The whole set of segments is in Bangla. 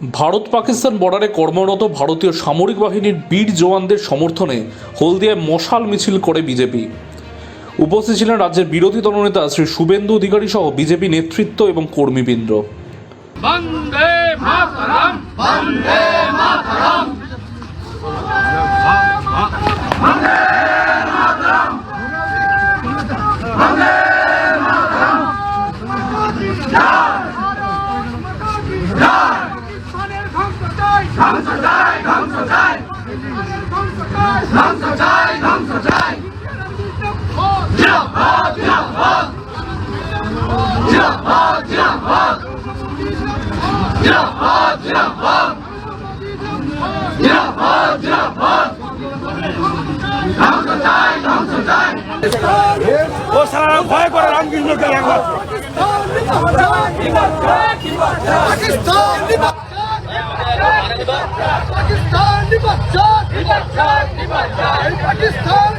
ভারত পাকিস্তান বর্ডারে কর্মরত ভারতীয় সামরিক বাহিনীর বীর জওয়ানদের সমর্থনে হলদিয়ায় মশাল মিছিল করে বিজেপি। উপস্থিত ছিলেন রাজ্যের বিরোধী দলনেতা শ্রী শুভেন্দু অধিকারী সহ বিজেপি নেতৃত্ব এবং কর্মীবৃন্দ। বন্দে মাতরম বন্দে মাতরম পাকিস্তানের ধ্বংস চাই ধ্বংস চাই ধ্বংস চাই। ধ্বংস চাই জিন্দাবাদ জিন্দাবাদ জিন্দাবাদ জিন্দাবাদ জিন্দাবাদ জিন্দাবাদ জিন্দাবাদ জিন্দাবাদ ধ্বংস চাই ধ্বংস চাই। ও সারা ভয় করে রামকৃষ্ণকে একবার পাকিস্তান। পাকিস্তান পাকিস্তান পাকিস্তান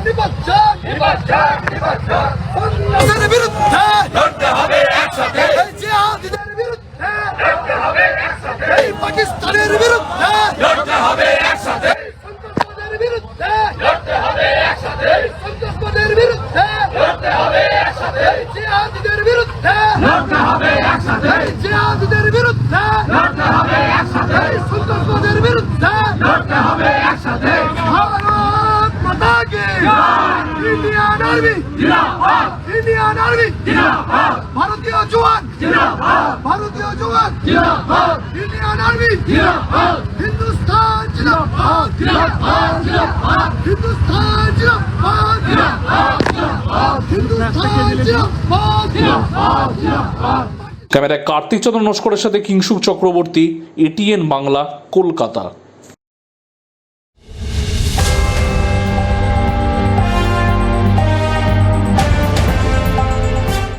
বিরুদ্ধে। লড়তে হবে একসাথে। জিহাদিদের বিরুদ্ধে লড়তে হবে একসাথে পাকিস্তানের বিরুদ্ধে লড়তে হবে একসাথে সন্ত্রাসবাদের বিরুদ্ধে। লড়তে হবে একসাথে সন্ত্রাসবাদের বিরুদ্ধে লড়তে হবে একসাথে জিহাদিদের বিরুদ্ধে লড়তে হবে একসাথে জিহাদিদের বিরুদ্ধে লড়তে হবে একসাথে সন্ত্রাসবাদের বিরুদ্ধে লড়তে হবে একসাথে ভারত মাতা কি ইন্ডিয়ান আর্মি। জিন্দাবাদ। Indian army. জিন্দাবাদ। ভারতীয় জওয়ান। জিন্দাবাদ। ভারতীয় জওয়ান। জিন্দাবাদ। Indian army. জিন্দাবাদ। হিন্দুস্তান জিন্দাবাদ। জিন্দাবাদ। জিন্দাবাদ। হিন্দুস্তান জিন্দাবাদ। জিন্দাবাদ। জিন্দাবাদ। হিন্দুস্তান জিন্দাবাদ। জিন্দাবাদ। জিন্দাবাদ। ক্যামেরায় কার্তিক চন্দ্র নস্করের সাথে কিংশুক চক্রবর্তী এটিএন বাংলা কলকাতা।